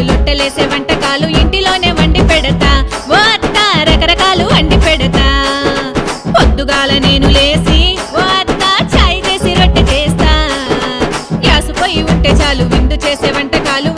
పొయ్యి లొట్టలేసే వంటకాలు ఇంటిలోనే వండి పెడతా. ఓ అత్త రకరకాలు వండి పెడతా. పొద్దుగాల నేను లేసి ఓ అత్త చాయ్ చేసి రొట్టె చేస్తా. గ్యాసు పొయ్యి ఉంటే చాలు విందు చేసే వంటకాలు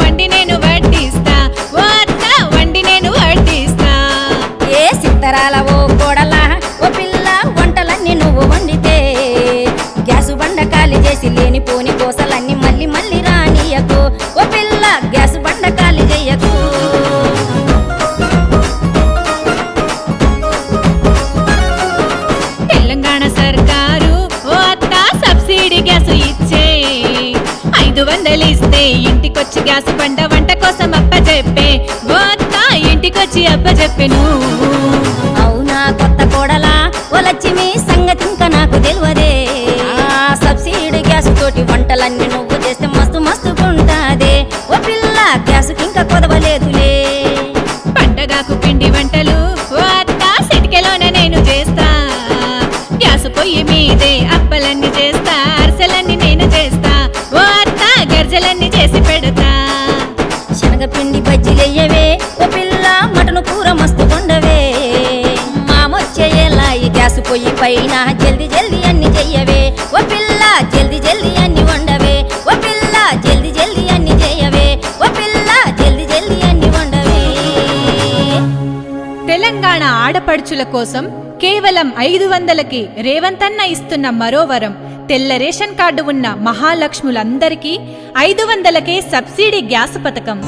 ఇస్తే ఇంటికొచ్చి గ్యాస్ బండ వంట కోసం అప్ప చెప్పే. ఓ అత్త ఇంటికొచ్చి అప్ప చెప్పెను. అవునా కొత్త కోడలా? ఓ లక్ష్మి సంగతి ఇంకా నాకు తెలియదే ఆ సబ్సిడీ గ్యాస్ తోటి వంటలన్నీ నువ్వు చేస్తే మస్తు మస్తుకుంటాదే. ఓ పిల్ల గ్యాసుకి ఇంకా కొదవలేదులే. పండగకు పిండి వంటలు ఓ అత్త సిటికెలోన నేను చేస్తా. గ్యాస్ పొయ్యి మీదే అప్పలన్నీ చేస్తా. శనగపిండి బజ్జీలెయ్యవే ఓ పిల్ల మటను కూర మస్తు కొండవే మామొచ్చేలా ఈ గ్యాస్ పొయ్యి పైన జల్ది జల్ది అన్ని చెయ్యవే. ఓ పిల్ల జల్ది జల్ది అన్ని వండవే. ఓ పిల్ల జల్ది జల్ది అన్ని చెయ్యవే. ఓ పిల్ల జల్ది జల్ది అన్ని వండవే. తెలంగాణ ఆడపడుచుల కోసం కేవలం ఐదు వందలకి రేవంతన్న ఇస్తున్న మరో వరం. తెల్ల రేషన్ కార్డు ఉన్న మహాలక్ష్ములందరికీ ఐదు వందలకే సబ్సిడీ గ్యాస్ పథకం.